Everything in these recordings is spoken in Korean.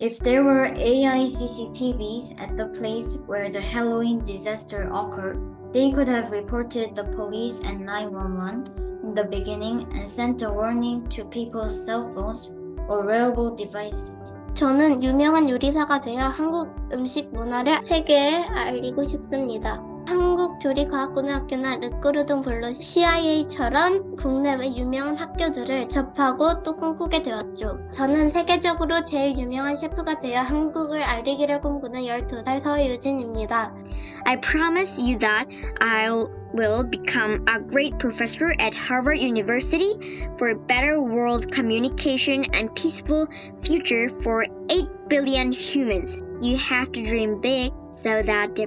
If there were AI CCTVs at the place where the Halloween disaster occurred, they could have reported the police and 911 in the beginning and sent a warning to people's cell phones or wearable devices. 저는 유명한 요리사가 되어 한국 음식 문화를 세계에 알리고 싶습니다. 한국 조리과학고등학교나 르꼬르 등 블루 CIA처럼 국내외 유명한 학교들을 접하고 또 꿈꾸게 되었죠. 저는 세계적으로 제일 유명한 셰프가 되어 한국을 알리기를 꿈꾸는 12살 서유진입니다. I promise you that I will become a great professor at Harvard University for better world communication and peaceful future for 8 billion humans. You have to dream big so that the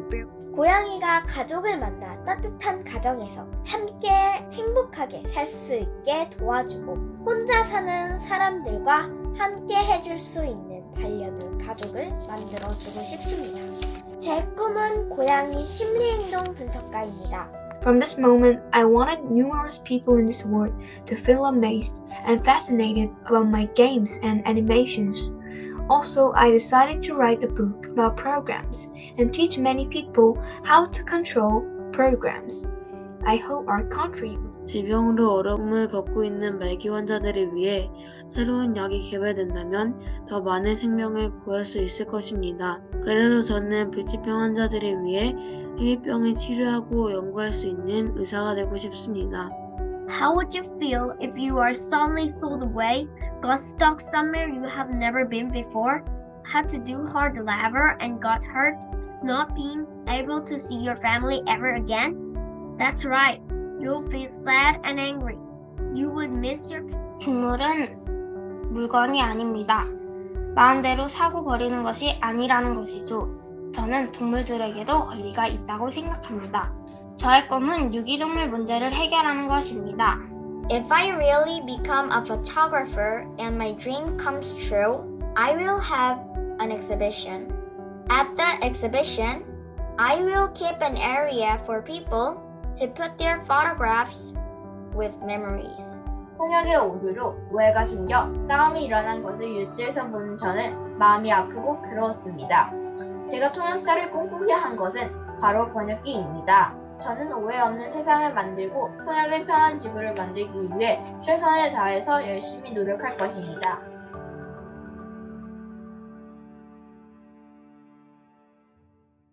고양이가 가족을 만나 따뜻한 가정에서 함께 행복하게 살 수 있게 도와주고 혼자 사는 사람들과 함께 해줄 수 있는 반려묘 가족을 만들어주고 싶습니다. 제 꿈은 고양이 심리행동 분석가입니다. From this moment, I wanted numerous people in this world to feel amazed and fascinated about my games and animations. Also, I decided to write a book about programs and teach many people how to control programs. I hope our country 질병으로 어려움을 겪고 있는 말기 환자들을 위해 새로운 약이 개발된다면 더 많은 생명을 구할 수 있을 것입니다. 그래서 저는 불치병 환자들을 위해 희귀병을 치료하고 연구할 수 있는 의사가 되고 싶습니다. How would you feel if you are suddenly sold away, got stuck somewhere you have never been before, had to do hard labor and got hurt, not being able to see your family ever again? That's right. You'll feel sad and angry. You would miss your 동물은 물건이 아닙니다. 마음대로 사고 버리는 것이 아니라는 것이죠. 저는 동물들에게도 권리가 있다고 생각합니다. 저의 꿈은 유기동물 문제를 해결하는 것입니다. If I really become a photographer and my dream comes true, I will have an exhibition. At the exhibition, I will keep an area for people to put their photographs with memories. 통역의 오류로 오해가 생겨 싸움이 일어난 것을 뉴스에서 본 저는 마음이 아프고 괴로웠습니다. 제가 통역사를 꿈꾸게 한 것은 바로 번역기입니다. 저는 오해 없는 세상을 만들고 통역의 편한 지구를 만들기 위해 최선을 다해서 열심히 노력할 것입니다.